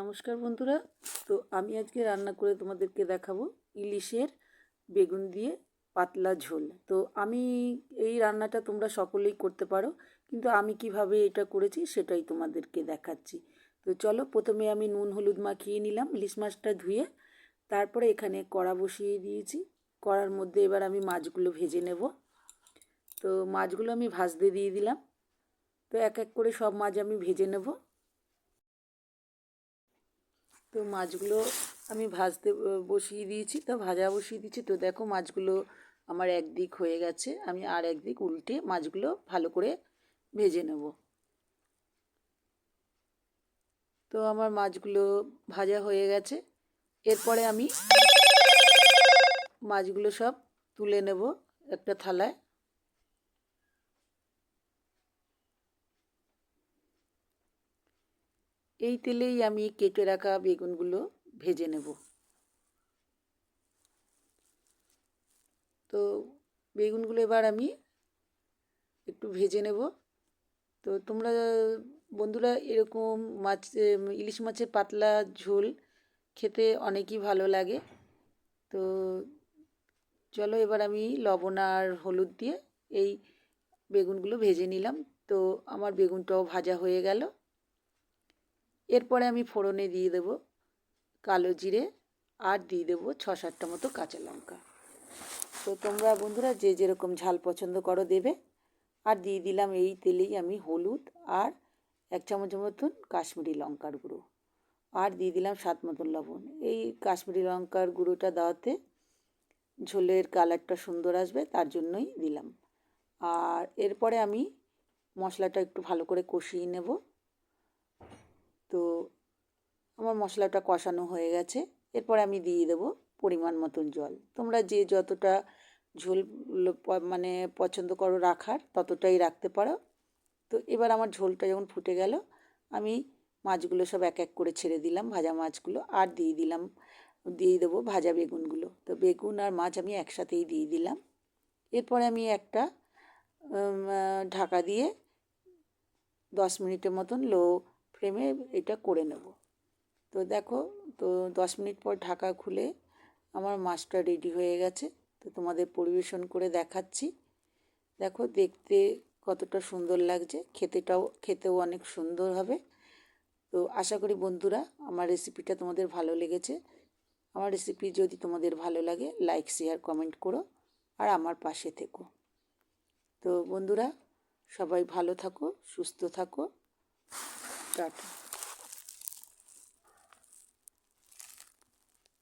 নমস্কার বন্ধুরা। তো আমি আজকে রান্না করে তোমাদেরকে দেখাবো ইলিশের বেগুন দিয়ে পাতলা ঝোল। তো আমি এই রান্নাটা তোমরা সকলেই করতে পারো, কিন্তু আমি কীভাবে এটা করেছি সেটাই তোমাদেরকে দেখাচ্ছি। তো চলো, প্রথমে আমি নুন, হলুদ মাখিয়ে নিলাম, ইলিশ মাছটা ধুয়ে তারপরে এখানে কড়া বসিয়ে দিয়েছি। কড়ার মধ্যে এবার আমি মাছগুলো ভেজে নেব। তো মাছগুলো আমি ভাজতে দিয়ে দিলাম। তো এক এক করে সব মাছ আমি ভেজে নেব। তো মাছগুলো আমি ভাজতে বসিয়ে দিয়েছি। তো ভাজা বসিয়ে দিয়েছি। তো দেখো মাছগুলো আমার একদিক হয়ে গেছে। আমি আর একদিক উল্টে মাছগুলো ভালো করে ভেজে নেব। তো আমার মাছগুলো ভাজা হয়ে গেছে। এরপরে আমি মাছগুলো সব তুলে নেব একটা থালায়। এই তেলেই আমি কেটে রাখা বেগুনগুলো ভেজে নেব। তো বেগুনগুলো এবার আমি একটু ভেজে নেব। তো তোমরা বন্ধুরা এরকম মাছ, ইলিশ মাছের পাতলা ঝোল খেতে অনেকই ভালো লাগে। তো চলো এবার আমি লবণ আর হলুদ দিয়ে এই বেগুনগুলো ভেজে নিলাম। তো আমার বেগুনটাও ভাজা হয়ে গেল। এরপরে আমি ফোড়নে দিয়ে দেবো কালো জিরে আর দিয়ে দেবো ছ সাতটা মতো কাঁচা লঙ্কা। তো তোমরা বন্ধুরা যে যেরকম ঝাল পছন্দ করো দেবে। আর দিয়ে দিলাম এই তেলেই আমি হলুদ আর এক চামচ মতন কাশ্মীরি লঙ্কার গুঁড়ো। আর দিয়ে দিলাম স্বাদ মতন লবণ। এই কাশ্মীরি লঙ্কার গুঁড়োটা দেওয়াতে ঝোলের কালারটা সুন্দর আসবে, তার জন্যই দিলাম। আর এরপরে আমি মশলাটা একটু ভালো করে কষিয়ে নেব। তো আমার মশলাটা কষানো হয়ে গেছে। এরপর আমি দিয়ে দেবো পরিমাণ মতন জল। তোমরা যে যতটা ঝোল মানে পছন্দ করো রাখার, ততটাই রাখতে পারো। তো এবার আমার ঝোলটা যখন ফুটে গেল, আমি মাছগুলো সব এক এক করে ছেড়ে দিলাম ভাজা মাছগুলো আর দিয়ে দিলাম, দিয়ে দেবো ভাজা বেগুনগুলো। তো বেগুন আর মাছ আমি একসাথেই দিয়ে দিলাম। এরপরে আমি একটা ঢাকা দিয়ে দশ মিনিটের মতন লো ফ্লেমে এটা করে নেব। তো দেখো, তো দশ মিনিট পর ঢাকা খুলে আমার মাছটা রেডি হয়ে গেছে। তো তোমাদের পরিবেশন করে দেখাচ্ছি। দেখো, দেখতে কতটা সুন্দর লাগছে। খেতেটাও, খেতেও অনেক সুন্দর হবে। তো আশা করি বন্ধুরা, আমার রেসিপিটা তোমাদের ভালো লেগেছে। আমার রেসিপি যদি তোমাদের ভালো লাগে লাইক শেয়ার কমেন্ট করো আর আমার পাশে থেকো। তো বন্ধুরা, সবাই ভালো থাকো, সুস্থ থাকো। тато.